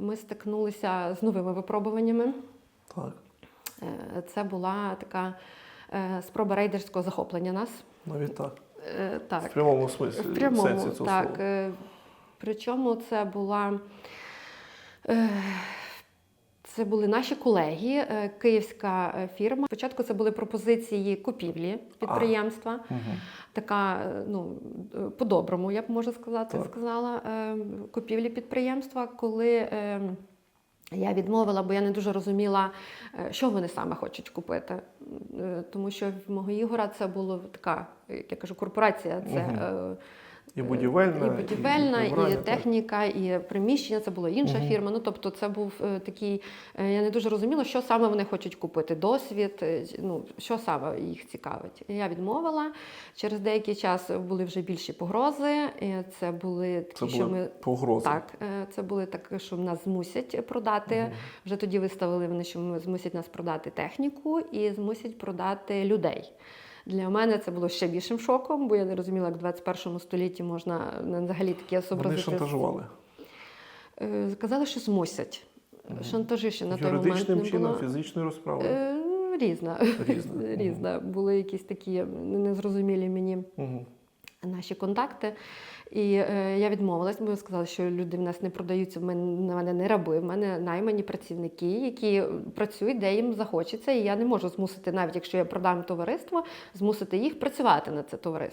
ми стикнулися з новими випробуваннями. Так, Е, Це була така е, спроба рейдерського захоплення нас. навіть так. так. В прямому смислі в прямому, сенсі цього так. слова. е, Причому це була. Це були наші колеги, е, київська е, фірма. Спочатку це були пропозиції купівлі підприємства. Мгм. Така, е, ну, по-доброму, я б можу сказати, Так. сказала, купівлі підприємства, коли е, я відмовила, бо я не дуже розуміла, що вони саме хочуть купити. Тому що в мого Ігора це була така, як я кажу, корпорація. Це Мгм. І будівельна, і будівельна, і, так. техніка, і приміщення. Це була інша Мгм. фірма. Ну тобто, це був е, такий. е, Я не дуже розуміла, що саме вони хочуть купити. Досвід, е, ну що саме їх цікавить. Я відмовила. Через деякий час були вже більші погрози. і Це були такі, Це що ми. погрози. Так, це були так, що нас змусять продати. Мгм. Вже тоді виставили вони, що ми змусять нас продати техніку і змусять продати людей. Для мене це було ще більшим шоком, бо я не розуміла, як в 21 столітті можна е, взагалі такі Вони зобразити. шантажували. Е, Сказали, що змусять. Шантажище на той момент не чином, фізичною розправою. Е, Різна. Різна. Різна. Були якісь такі незрозумілі мені Мгм. Наші контакти. І е, я відмовилась, бо сказали, що люди в нас не продаються, в мене, на мене не раби, в мене наймані працівники, які працюють, де їм захочеться. І я не можу змусити, навіть якщо я продам товариство, змусити їх працювати на це товариство.